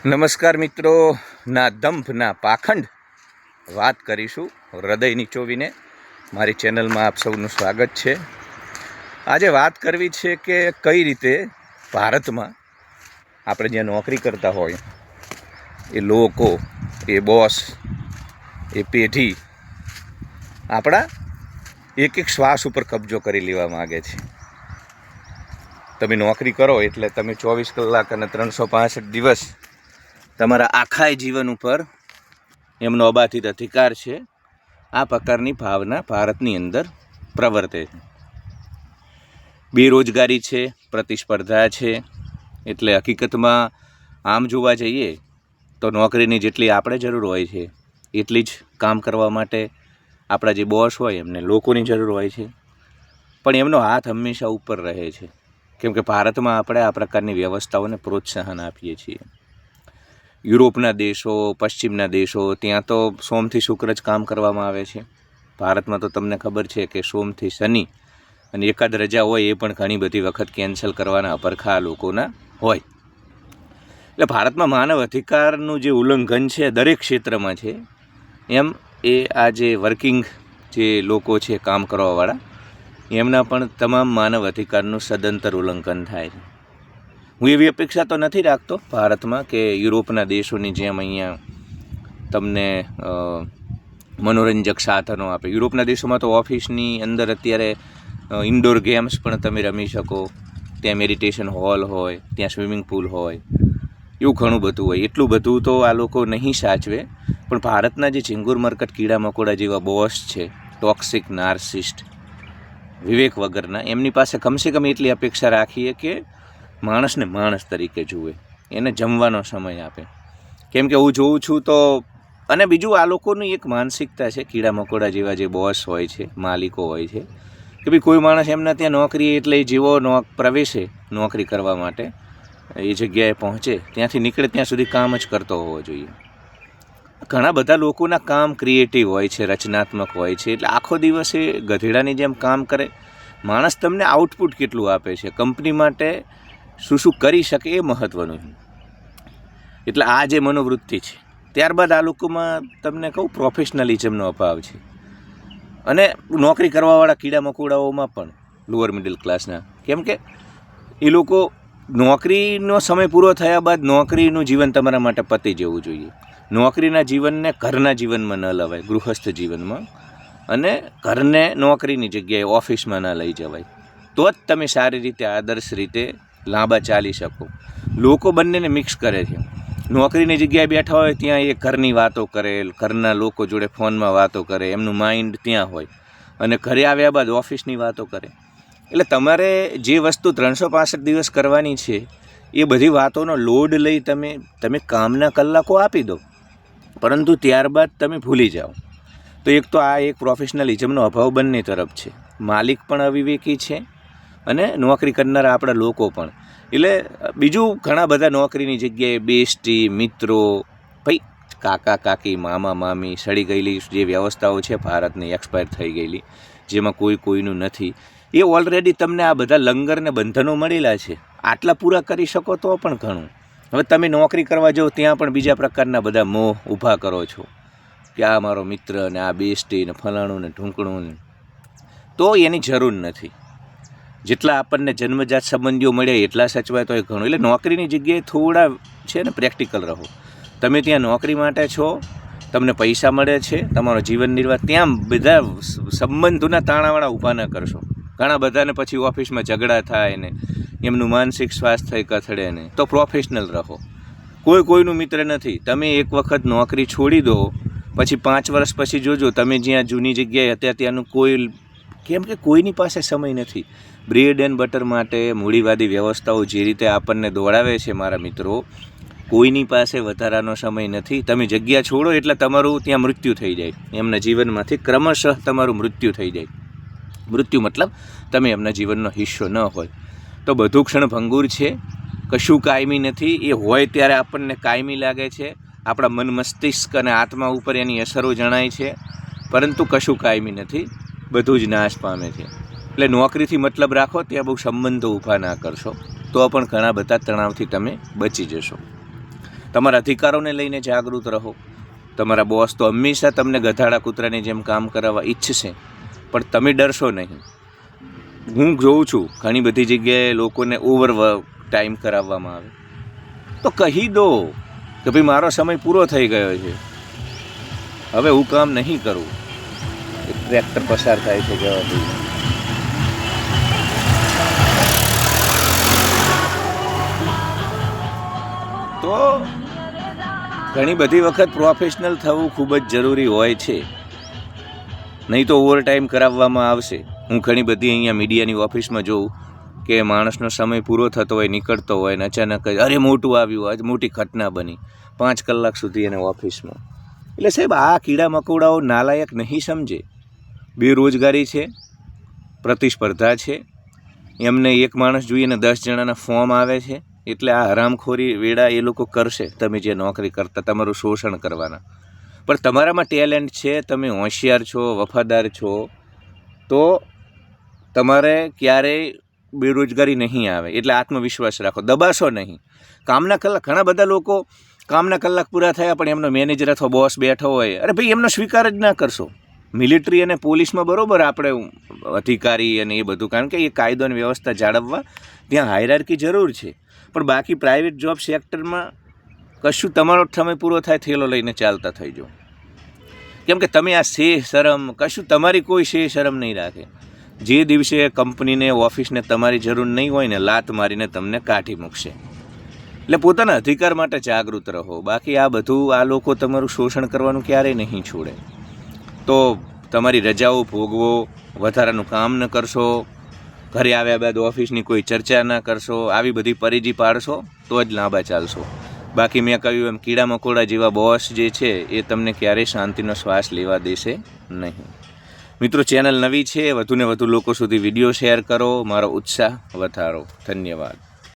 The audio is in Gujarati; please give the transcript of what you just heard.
નમસ્કાર મિત્રો. ના દંભ, ના પાખંડ વાત કરીશું હૃદય નીચોવીને મારી ચેનલમાં આપ સૌનું સ્વાગત છે. આજે વાત કરવી છે કે કઈ રીતે ભારતમાં આપણે જ્યાં નોકરી કરતા હોય, એ લોકો, એ બોસ, એ પેઢી આપણા એક એક શ્વાસ ઉપર કબજો કરી લેવા માગે છે. તમે નોકરી કરો એટલે તમે ચોવીસ કલાક અને ત્રણસો પાંસઠ દિવસ તમારા આખા જીવન ઉપર એમનો અબાધિત અધિકાર છે. આ પ્રકારની ભાવના ભારતની અંદર પ્રવર્તે છે. બેરોજગારી છે, પ્રતિસ્પર્ધા છે, એટલે હકીકતમાં આમ જોવા જઈએ તો નોકરીની જેટલી આપણે જરૂર હોય છે, એટલી જ કામ કરવા માટે આપણા જે બોસ હોય એમને લોકોની જરૂર હોય છે. પણ એમનો હાથ હંમેશા ઉપર રહે છે. કેમ કે ભારતમાં આપણે આ પ્રકારની વ્યવસ્થાઓને પ્રોત્સાહન આપીએ છીએ. યુરોપના દેશો, પશ્ચિમના દેશો, ત્યાં તો સોમથી શુક્ર જ કામ કરવામાં આવે છે. ભારતમાં તો તમને ખબર છે કે સોમથી શનિ અને એકાદ રજા હોય એ પણ ઘણી બધી વખત કેન્સલ કરવાના અપરખા લોકોના હોય. એટલે ભારતમાં માનવ અધિકારનું જે ઉલ્લંઘન છે દરેક ક્ષેત્રમાં છે, એમ એ આ જે વર્કિંગ જે લોકો છે કામ કરવાવાળા, એમના પણ તમામ માનવ અધિકારનું સદંતર ઉલ્લંઘન થાય છે. હું એવી અપેક્ષા તો નથી રાખતો ભારતમાં કે યુરોપના દેશોની જેમ અહીંયા તમને મનોરંજક સાધનો આપે. યુરોપના દેશોમાં તો ઓફિસની અંદર અત્યારે ઇન્ડોર ગેમ્સ પણ તમે રમી શકો. ત્યાં મેડિટેશન હોલ હોય, ત્યાં સ્વિમિંગ પુલ હોય, એવું ઘણું બધું હોય. એટલું બધું તો આ લોકો નહીં સાચવે, પણ ભારતના જે ચિંગુર મરકટ કીડા મકોડા જેવા બોસ છે ટોક્સિક નાર્સિસ્ટ વિવેક વગરના, એમની પાસે કમસે કમ એટલી અપેક્ષા રાખીએ કે માણસને માણસ તરીકે જુએ, એને જમવાનો સમય આપે. કેમ કે હું જોઉં છું તો, અને બીજું આ લોકોની એક માનસિકતા છે, કીડા મકોડા જેવા જે બોસ હોય છે, માલિકો હોય છે, કે ભાઈ કોઈ માણસ એમના ત્યાં નોકરી એટલે જેવો નો પ્રવેશે નોકરી કરવા માટે, એ જગ્યાએ પહોંચે, ત્યાંથી નીકળે, ત્યાં સુધી કામ જ કરતો હોવો જોઈએ. ઘણા બધા લોકોના કામ ક્રિએટિવ હોય છે, રચનાત્મક હોય છે, એટલે આખો દિવસ એ ગધેડાની જેમ કામ કરે. માણસ તમને આઉટપુટ કેટલું આપે છે? કંપની માટે શું શું કરી શકે એ મહત્ત્વનું એટલે આ જે મનોવૃત્તિ છે, ત્યારબાદ આ લોકોમાં તમને કહું પ્રોફેશનલિઝમનો અભાવ છે. અને નોકરી કરવાવાળા કીડા મકોડાઓમાં પણ લોઅર મિડલ ક્લાસના કેમ કે એ લોકો નોકરીનો સમય પૂરો થયા બાદ નોકરીનું જીવન તમારા માટે પતી જવું જોઈએ. નોકરીના જીવનને ઘરના જીવનમાં ન લવાય, ગૃહસ્થ જીવનમાં. અને ઘરને નોકરીની જગ્યાએ ઓફિસમાં ન લઈ જવાય. તો જ તમે સારી રીતે, આદર્શ રીતે લાંબા ચાલી શકો. લોકો બંનેને મિક્સ કરે છે. નોકરીની જગ્યાએ બેઠા હોય ત્યાં એ ઘરની વાતો કરે, ઘરના લોકો જોડે ફોનમાં વાતો કરે, એમનું માઇન્ડ ત્યાં હોય. અને ઘરે આવ્યા બાદ ઓફિસની વાતો કરે. એટલે તમારે જે વસ્તુ ત્રણસો પાસઠ દિવસ કરવાની છે, એ બધી વાતોનો લોડ લઈ તમે તમે કામના કલાકો આપી દો. પરંતુ ત્યારબાદ તમે ભૂલી જાઓ. તો એક તો આ એક પ્રોફેશનલિઝમનો અભાવ બંને તરફ છે. માલિક પણ અવિવેકી છે. અને નોકરી કરનારા આપણા લોકો પણ. એટલે બીજું ઘણા બધા નોકરીની જગ્યાએ બેસ્ટી, મિત્રો, ભાઈ, કાકા, કાકી, મામા, મામી, સડી ગયેલી જે વ્યવસ્થાઓ છે ભારતની એક્સપાયર થઈ ગયેલી, જેમાં કોઈ કોઈનું નથી. એ ઓલરેડી તમને આ બધા લંગર ને બંધનો મળેલા છે. આટલા પૂરા કરી શકો તો પણ ઘણું. હવે તમે નોકરી કરવા જાઓ ત્યાં પણ બીજા પ્રકારના બધા મોહ ઊભા કરો છો. કે આ મારો મિત્ર ને આ બેસ્ટી ને ફલાણું ને ઢૂંકણું ને. તો એની જરૂર નથી. જેટલા આપણને જન્મજાત સંબંધીઓ મળ્યા એટલા સચવાય તો એ ઘણું. એટલે નોકરીની જગ્યાએ થોડા છે ને પ્રેક્ટિકલ રહો. તમે ત્યાં નોકરી માટે છો, તમને પૈસા મળે છે, તમારો જીવન નિર્વાહ ત્યાં બધા સંબંધોના તાણાવાળા ઊભા ન કરશો. ઘણા બધાને પછી ઓફિસમાં ઝઘડા થાય ને, એમનું માનસિક સ્વાસ્થ્ય કથળે ને, તો પ્રોફેશનલ રહો. કોઈ કોઈનું મિત્ર નથી. તમે એક વખત નોકરી છોડી દો, પછી પાંચ વર્ષ પછી જોજો, તમે જ્યાં જૂની જગ્યાએ હતા ત્યાંનું કોઈ કેમ કે કોઈની પાસે સમય નથી. બ્રેડ એન્ડ બટર માટે મૂડીવાદી વ્યવસ્થાઓ જે રીતે આપણને દોડાવે છે મારા મિત્રો, કોઈની પાસે વધારાનો સમય નથી. તમે જગ્યા છોડો એટલે તમારું ત્યાં મૃત્યુ થઈ જાય. એમના જીવનમાંથી ક્રમશઃ તમારું મૃત્યુ થઈ જાય. મૃત્યુ મતલબ તમે એમના જીવનનો હિસ્સો ન હોય. તો બધું ક્ષણ ભંગુર છે. કશું કાયમી નથી. એ હોય ત્યારે આપણને કાયમી લાગે છે. આપણા મન મસ્તિષ્ક અને આત્મા ઉપર એની અસરો જણાય છે. પરંતુ કશું કાયમી નથી. બધું જ નાશ પામે છે. એટલે નોકરીથી મતલબ રાખો, ત્યાં બહુ સંબંધો ઊભા ના કરશો, તો પણ ઘણા બધા તણાવથી તમે બચી જશો. તમારા અધિકારોને લઈને જાગૃત રહો. તમારા બોસ તો હંમેશા તમને ગધાડા કૂતરાની જેમ કામ કરાવવા ઈચ્છશે, પણ તમે ડરશો નહીં. હું જોઉં છું, ઘણી બધી જગ્યાએ લોકોને ઓવર ટાઈમ કરાવવામાં આવે. તો કહી દો કે ભાઈ મારો સમય પૂરો થઈ ગયો છે. હવે હું કામ નહીં કરું. ટ્રેક્ટર પસાર થાય છે કહેવાથી ઘણી બધી વખત પ્રોફેશનલ થવું ખૂબ જ જરૂરી હોય છે. નહીં તો ઓવરટાઈમ કરાવવામાં આવશે. હું ઘણી બધી અહીંયા મીડિયાની ઓફિસમાં જોઉં કે માણસનો સમય પૂરો થતો હોય, નીકળતો હોય ને અચાનક જ, અરે, મોટું આવ્યું, આજ મોટી ઘટના બની. પાંચ કલાક સુધી એને ઓફિસમાં. એટલે સાહેબ, આ કીડા મકોડાઓ નાલાયક નહીં સમજે. બેરોજગારી છે, પ્રતિસ્પર્ધા છે. એમને એક માણસ જોઈએ ને દસ જણાના ફોર્મ આવે છે. એટલે આ હરામખોરી વેળા એ લોકો કરશે, તમે જે નોકરી કરતા, તમારું શોષણ કરવાના. પણ તમારામાં ટેલેન્ટ છે, તમે હોશિયાર છો, વફાદાર છો, તો તમારે ક્યારેય બેરોજગારી નહીં આવે. એટલે આત્મવિશ્વાસ રાખો. દબાશો નહીં. કામના કલાક, ઘણા બધા લોકો કામના કલાક પૂરા થયા, પણ એમનો મેનેજર અથવા બોસ બેઠો હોય, અરે ભાઈ, એમનો સ્વીકાર જ ના કરશો. મિલિટરી અને પોલીસમાં બરાબર આપણે અધિકારી અને એ બધું, કારણ કે એ કાયદો અને વ્યવસ્થા જાળવવા ત્યાં હાયરાર્કી જરૂર છે. પણ બાકી પ્રાઇવેટ જોબ સેક્ટરમાં કશું તમારો સમય પૂરો થાય થેલો લઈને ચાલતા થઈ જાઓ. કેમ કે તમે આ સે શરમ, કશું તમારી કોઈ શે શરમ નહીં રાખે. જે દિવસે કંપનીને, ઓફિસને તમારી જરૂર નહીં હોય ને, લાત મારીને તમને કાઢી મૂકશે. એટલે પોતાના અધિકાર માટે જાગૃત રહો. બાકી આ બધું, આ લોકો તમારું શોષણ કરવાનું ક્યારેય નહીં છોડે. તો તમારી રજાઓ ભોગવો, વધારાનું કામ ન કરશો. ઘરે આવ્યા બાદ ઓફિસની કોઈ ચર્ચા ના કરશો, આવી બધી પરિજી પાડશો, તો જ લાંબા ચાલશો. બાકી મેં કહ્યું એમ, કીડા મકોડા જેવા બોસ જે છે, એ તમને ક્યારેય શાંતિનો શ્વાસ લેવા દેશે નહીં. મિત્રો, ચેનલ નવી છે, વધુને વધુ લોકો સુધી વીડિયો શેર કરો, મારો ઉત્સાહ વધારો. ધન્યવાદ.